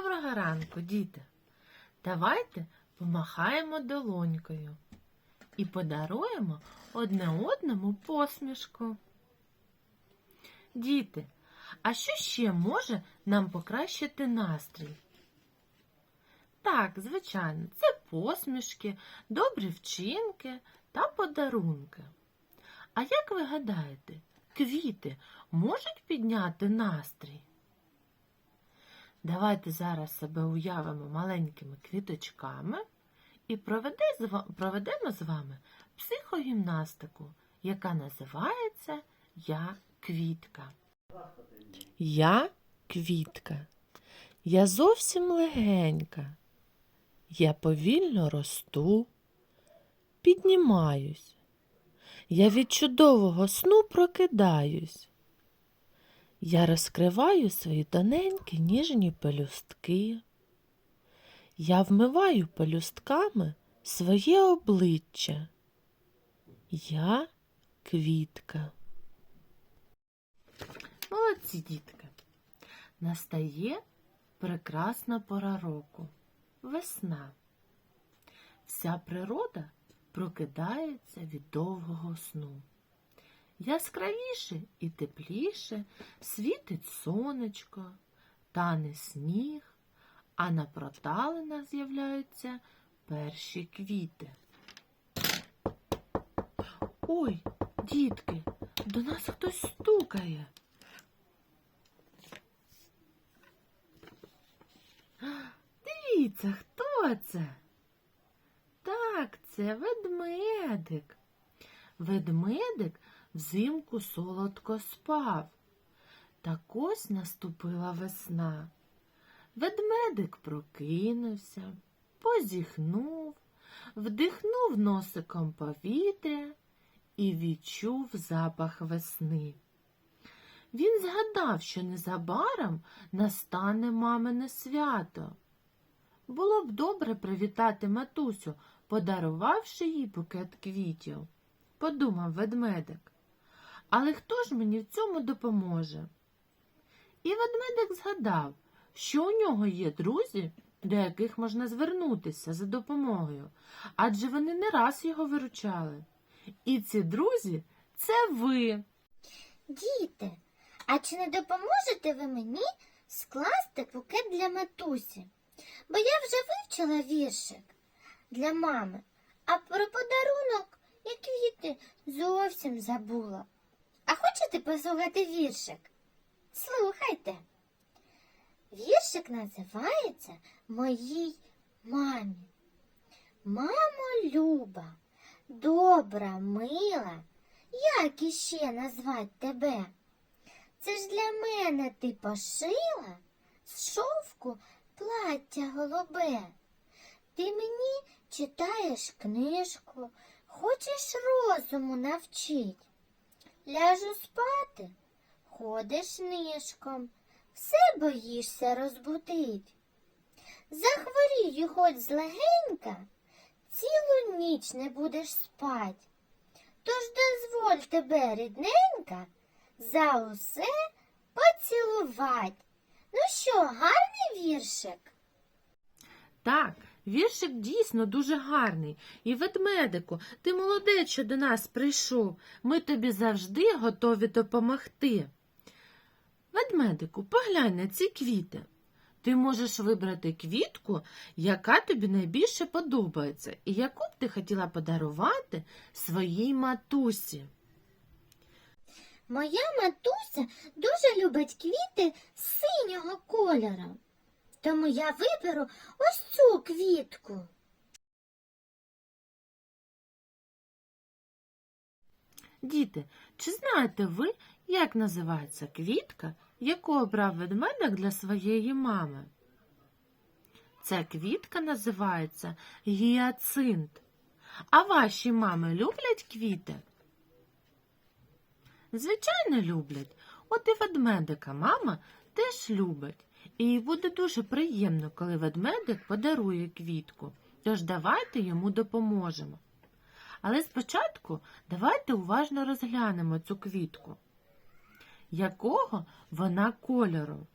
Доброго ранку, діти. Давайте помахаємо долонькою і подаруємо одне одному посмішку. Діти, а що ще може нам покращити настрій? Так, звичайно, це посмішки, добрі вчинки та подарунки. А як ви гадаєте, квіти можуть підняти настрій? Давайте зараз себе уявимо маленькими квіточками і проведемо з вами психогімнастику, яка називається Я квітка. Я квітка. Я зовсім легенька. Я повільно росту, піднімаюсь. Я від чудового сну прокидаюсь. Я розкриваю свої тоненькі ніжні пелюстки. Я вмиваю пелюстками своє обличчя. Я квітка. Молодці, дітки. Настає прекрасна пора року весна. Вся природа прокидається від довгого сну. Яскравіше і тепліше світить сонечко, тане сніг, а на проталинах з'являються перші квіти. Ой, дітки, до нас хтось стукає. Дивіться, хто це? Так, це ведмедик. Ведмедик взимку солодко спав. Так ось наступила весна. Ведмедик прокинувся, позіхнув, вдихнув носиком повітря і відчув запах весни. Він згадав, що незабаром настане мамине свято. Було б добре привітати матусю, подарувавши їй букет квітів, подумав ведмедик. Але хто ж мені в цьому допоможе? І ведмедик згадав, що у нього є друзі, до яких можна звернутися за допомогою, адже вони не раз його виручали. І ці друзі це ви. Діти, а чи не допоможете ви мені скласти букет для матусі? Бо я вже вивчила віршик для мами, а про подарунок і квіти зовсім забула. А хочете послухати віршик? Слухайте. Віршик називається Моїй мамі. Мамо Люба, добра, мила, як іще назвать тебе? Це ж для мене ти пошила з шовку плаття голубе. Ти мені читаєш книжку, хочеш розуму навчить. Ляжу спати, ходиш нишком, все боїшся розбудить. Захворію хоч злегенька, цілу ніч не будеш спать. Тож дозволь тебе, рідненька, за усе поцілувать. Ну що, гарний віршик? Так, віршик дійсно дуже гарний. І ведмедику, ти молодець, що до нас прийшов. Ми тобі завжди готові допомогти. Ведмедику, поглянь на ці квіти. Ти можеш вибрати квітку, яка тобі найбільше подобається, і яку б ти хотіла подарувати своїй матусі. Моя матуся дуже любить квіти синього кольору. Тому я виберу ось цю квітку. Діти, чи знаєте ви, як називається квітка, яку обрав ведмедик для своєї мами? Ця квітка називається гіацинт. А ваші мами люблять квіти? Звичайно, люблять. От і ведмедика мама теж любить. І буде дуже приємно, коли ведмедик подарує квітку. Тож давайте йому допоможемо. Але спочатку давайте уважно розглянемо цю квітку. Якого вона кольору?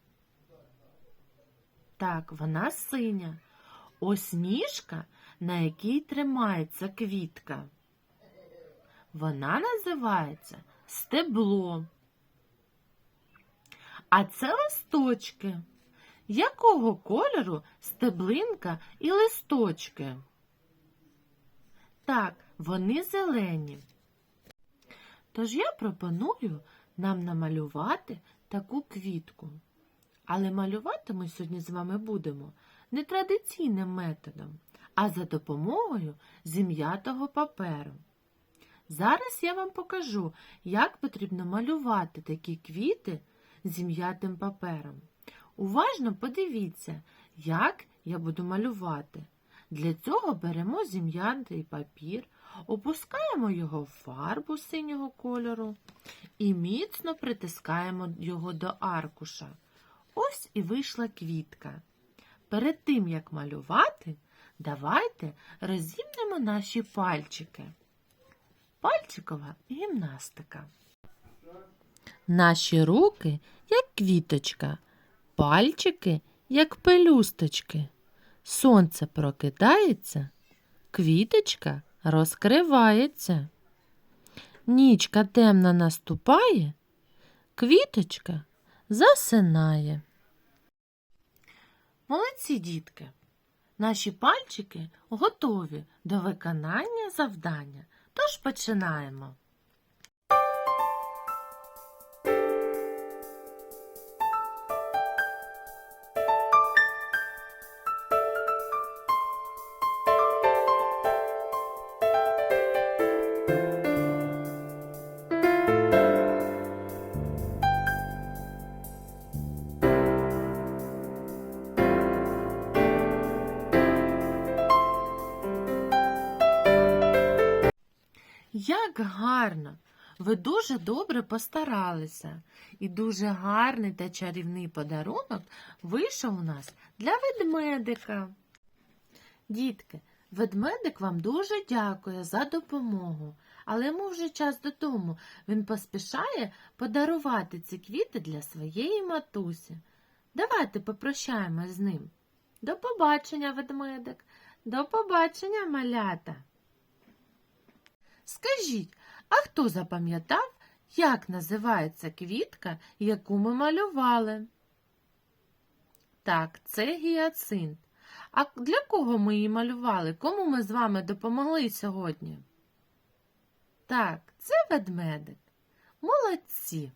Так, вона синя. Ось ніжка, на якій тримається квітка. Вона називається стебло. А це листочки. Якого кольору стеблинка і листочки? Так, вони зелені. Тож я пропоную нам намалювати таку квітку. Але малювати ми сьогодні з вами будемо не традиційним методом, а за допомогою зім'ятого паперу. Зараз я вам покажу, як потрібно малювати такі квіти зім'ятим папером. Уважно подивіться, як я буду малювати. Для цього беремо зім'ятий папір, опускаємо його в фарбу синього кольору і міцно притискаємо його до аркуша. Ось і вийшла квітка. Перед тим, як малювати, давайте розімнемо наші пальчики. Пальчикова гімнастика. Наші руки, як квіточка, пальчики, як пелюсточки. Сонце прокидається, квіточка розкривається. Нічка темна наступає, квіточка засинає. Молодці, дітки! Наші пальчики готові до виконання завдання. Тож починаємо. Як гарно! Ви дуже добре постаралися, і дуже гарний та чарівний подарунок вийшов у нас для ведмедика. Дітки, ведмедик вам дуже дякує за допомогу, але йому вже час додому. Він поспішає подарувати ці квіти для своєї матусі. Давайте попрощаємось з ним. До побачення, ведмедик, до побачення, малята. Скажіть, а хто запам'ятав, як називається квітка, яку ми малювали? Так, це гіацинт. А для кого ми її малювали? Кому ми з вами допомогли сьогодні? Так, це ведмедик. Молодці.